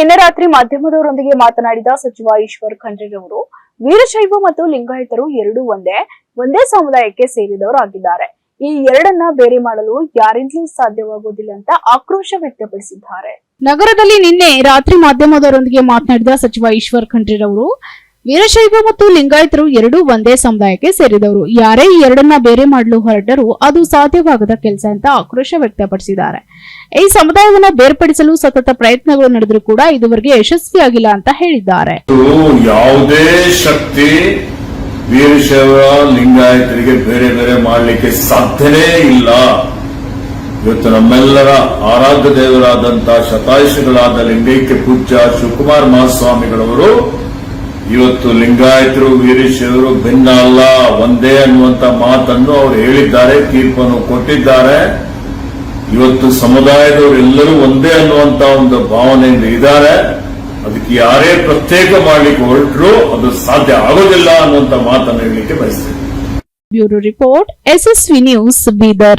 ನಿನ್ನೆ ರಾತ್ರಿ ಮಾಧ್ಯಮದವರೊಂದಿಗೆ ಮಾತನಾಡಿದ ಸಚಿವ ಈಶ್ವರ್ ಖಂಡ್ರೆರವರು, ವೀರಶೈವ ಮತ್ತು ಲಿಂಗಾಯತರು ಎರಡೂ ಒಂದೇ ಒಂದೇ ಸಮುದಾಯಕ್ಕೆ ಸೇರಿದವರಾಗಿದ್ದಾರೆ. ಈ ಎರಡನ್ನ ಬೇರೆ ಮಾಡಲು ಯಾರಿಂದಲೂ ಸಾಧ್ಯವಾಗುವುದಿಲ್ಲ ಅಂತ ಆಕ್ರೋಶ ವ್ಯಕ್ತಪಡಿಸಿದ್ದಾರೆ. ನಗರದಲ್ಲಿ ನಿನ್ನೆ ರಾತ್ರಿ ಮಾಧ್ಯಮದವರೊಂದಿಗೆ ಮಾತನಾಡಿದ ಸಚಿವ ಈಶ್ವರ್ ಖಂಡ್ರೆರವರು ವೀರಶೈವ ಮತ್ತು ಲಿಂಗಾಯತರು ಎರಡೂ ಒಂದೇ ಸಮುದಾಯಕ್ಕೆ ಸೇರಿದವರು. ಯಾರೇ ಎರಡನ್ನ ಬೇರೆ ಮಾಡಲು ಹೊರಟರೂ ಅದು ಸಾಧ್ಯವಾಗದ ಕೆಲಸ ಅಂತ ಆಕ್ರೋಶ ವ್ಯಕ್ತಪಡಿಸಿದ್ದಾರೆ. ಈ ಸಮುದಾಯವನ್ನ ಬೇರ್ಪಡಿಸಲು ಸತತ ಪ್ರಯತ್ನಗಳು ನಡೆದರೂ ಕೂಡ ಇದುವರೆಗೆ ಯಶಸ್ವಿಯಾಗಿಲ್ಲ ಅಂತ ಹೇಳಿದ್ದಾರೆ. ಯಾವುದೇ ಶಕ್ತಿ ವೀರಶೈವ, ಲಿಂಗಾಯತರಿಗೆ ಬೇರೆ ಬೇರೆ ಮಾಡಲಿಕ್ಕೆ ಸಾಧ್ಯನೇ ಇಲ್ಲ. ಇವತ್ತು ನಮ್ಮೆಲ್ಲರ ಆರಾಧ್ಯ ದೇವರಾದಂತಹ ಶತಾಯುಷಿಗಳಾದ ಲಿಂಗೈಕ್ಯ ಪೂಜ್ಯ ಶಿವಕುಮಾರ್ ಮಹಾಸ್ವಾಮಿಗಳವರು ಇವತ್ತು ಲಿಂಗಾಯತರು ವೀರಶೈವರು ಭಿನ್ನ ಅಲ್ಲ, ಒಂದೇ ಅನ್ನುವಂತ ಮಾತನ್ನು ಅವರು ಹೇಳಿದ್ದಾರೆ, ತೀರ್ಪನ್ನು ಕೊಟ್ಟಿದ್ದಾರೆ. ಇವತ್ತು ಸಮುದಾಯದವರೆಲ್ಲರೂ ಒಂದೇ ಅನ್ನುವಂತ ಒಂದು ಭಾವನೆಯಿಂದ ಇದ್ದಾರೆ. ಅದಕ್ಕೆ ಯಾರೇ ಪ್ರತ್ಯೇಕ ಮಾಡಲಿಕ್ಕೆ ಹೊರಟರು ಅದು ಸಾಧ್ಯ ಆಗೋದಿಲ್ಲ ಅನ್ನುವಂತ ಮಾತನ್ನು ಹೇಳಲಿಕ್ಕೆ ಬಯಸ್ತೇನೆ. Bureau report, SSV news Bidar.